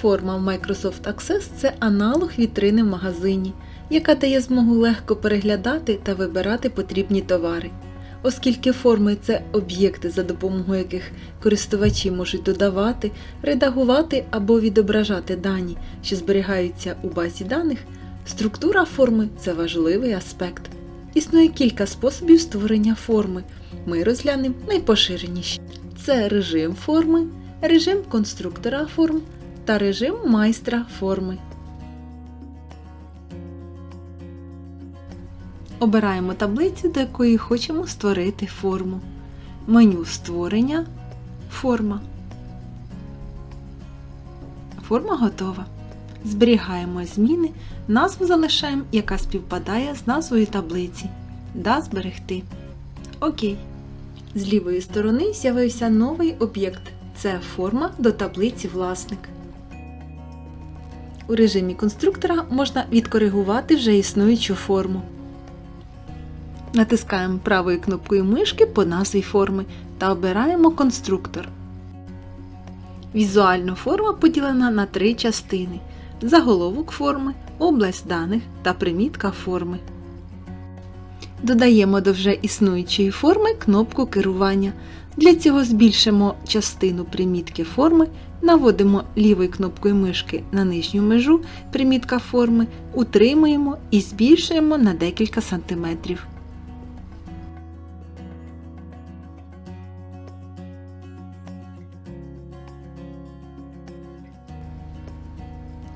Форма в Microsoft Access це аналог вітрини в магазині, яка дає змогу легко переглядати та вибирати потрібні товари. Оскільки форми це об'єкти, за допомогою яких користувачі можуть додавати, редагувати або відображати дані, що зберігаються у базі даних, структура форми це важливий аспект. Існує кілька способів створення форми. Ми розглянемо найпоширеніші. Це режим форми, режим конструктора форм та режим майстра форми. Обираємо таблицю, до якої хочемо створити форму. Меню створення. Форма. Форма готова. Зберігаємо зміни, назву залишаємо, яка співпадає з назвою таблиці. Да зберегти. Окей. З лівої сторони з'явився новий об'єкт. Це форма до таблиці власник. У режимі конструктора можна відкоригувати вже існуючу форму. Натискаємо правою кнопкою мишки по назві форми та обираємо конструктор. Візуально форма поділена на три частини: заголовок форми, область даних та примітка форми. Додаємо до вже існуючої форми кнопку керування. Для цього збільшимо частину примітки форми, наводимо лівою кнопкою мишки на нижню межу примітка форми, утримуємо і збільшуємо на декілька сантиметрів.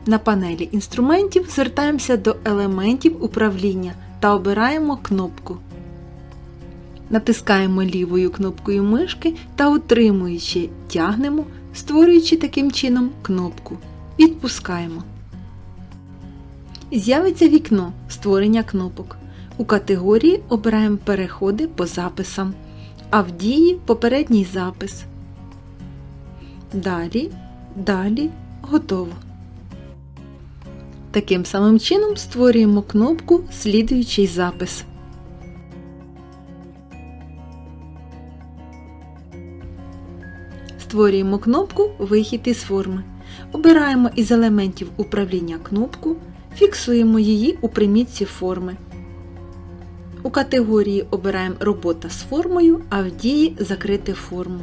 На панелі інструментів звертаємося до елементів управління та обираємо кнопку. Натискаємо лівою кнопкою мишки та утримуючи тягнемо, створюючи таким чином кнопку. Відпускаємо. З'явиться вікно створення кнопок. У категорії обираємо переходи по записам, а в дії попередній запис. Далі, далі, готово. Таким самим чином створюємо кнопку Слідуючий запис. Створюємо кнопку Вихід із форми. Обираємо із елементів управління кнопку, фіксуємо її у примітці форми. У категорії обираємо Робота з формою, а в дії Закрити форму.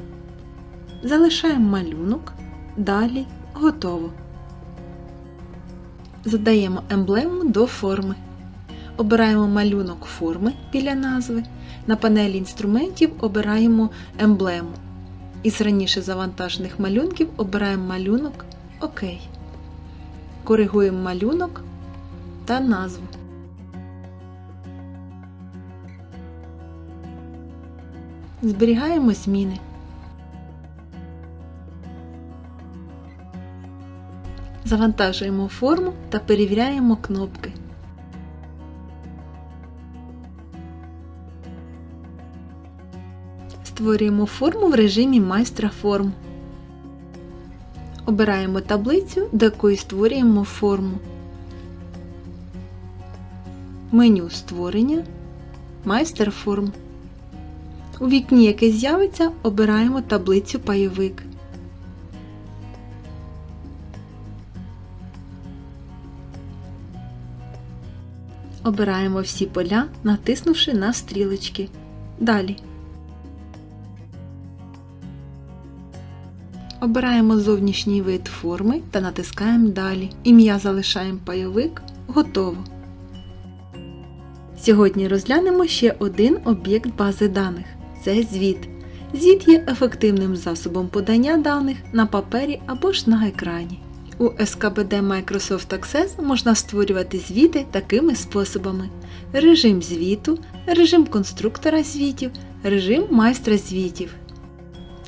Залишаємо малюнок. Далі готово. Задаємо емблему до форми. Обираємо малюнок форми біля назви. На панелі інструментів обираємо емблему. Із раніше завантажених малюнків обираємо малюнок ОК. Коригуємо малюнок та назву. Зберігаємо зміни. Завантажуємо форму та перевіряємо кнопки. Створюємо форму в режимі майстра форм. Обираємо таблицю, до якої створюємо форму. Меню створення. Майстер форм. У вікні, яке з'явиться, обираємо таблицю пайовик. Обираємо всі поля, натиснувши на стрілочки. Далі. Обираємо зовнішній вид форми та натискаємо Далі. Ім'я залишаємо пайовик. Готово. Сьогодні розглянемо ще один об'єкт бази даних це звіт. Звіт є ефективним засобом подання даних на папері або ж на екрані. У СКБД Microsoft Access можна створювати звіти такими способами: режим звіту, режим конструктора звітів, режим майстра звітів.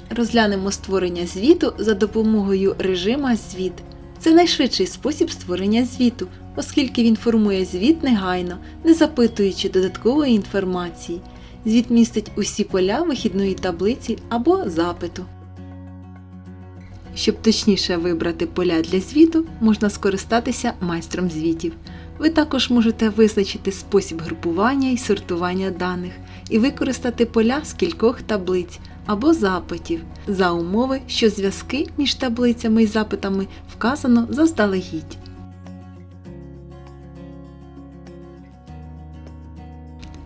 Розглянемо створення звіту за допомогою режима звіт. Це найшвидший спосіб створення звіту, оскільки він формує звіт негайно, не запитуючи додаткової інформації. Звіт містить усі поля вихідної таблиці або запиту. Щоб точніше вибрати поля для звіту, можна скористатися майстром звітів. Ви також можете визначити спосіб групування і сортування даних і використати поля з кількох таблиць або запитів за умови, що зв'язки між таблицями і запитами вказано заздалегідь.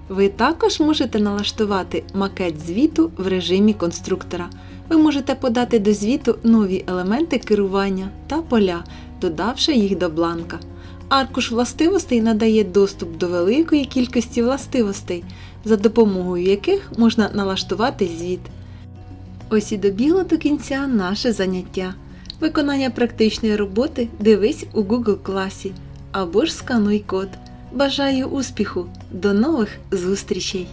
Ви також можете налаштувати макет звіту в режимі конструктора. Ви можете подати до звіту нові елементи керування та поля, додавши їх до бланка. Аркуш властивостей надає доступ до великої кількості властивостей, за допомогою яких можна налаштувати звіт. Ось і добігло до кінця наше заняття. Виконання практичної роботи дивись у Google класі або ж скануй код. Бажаю успіху! До нових зустрічей!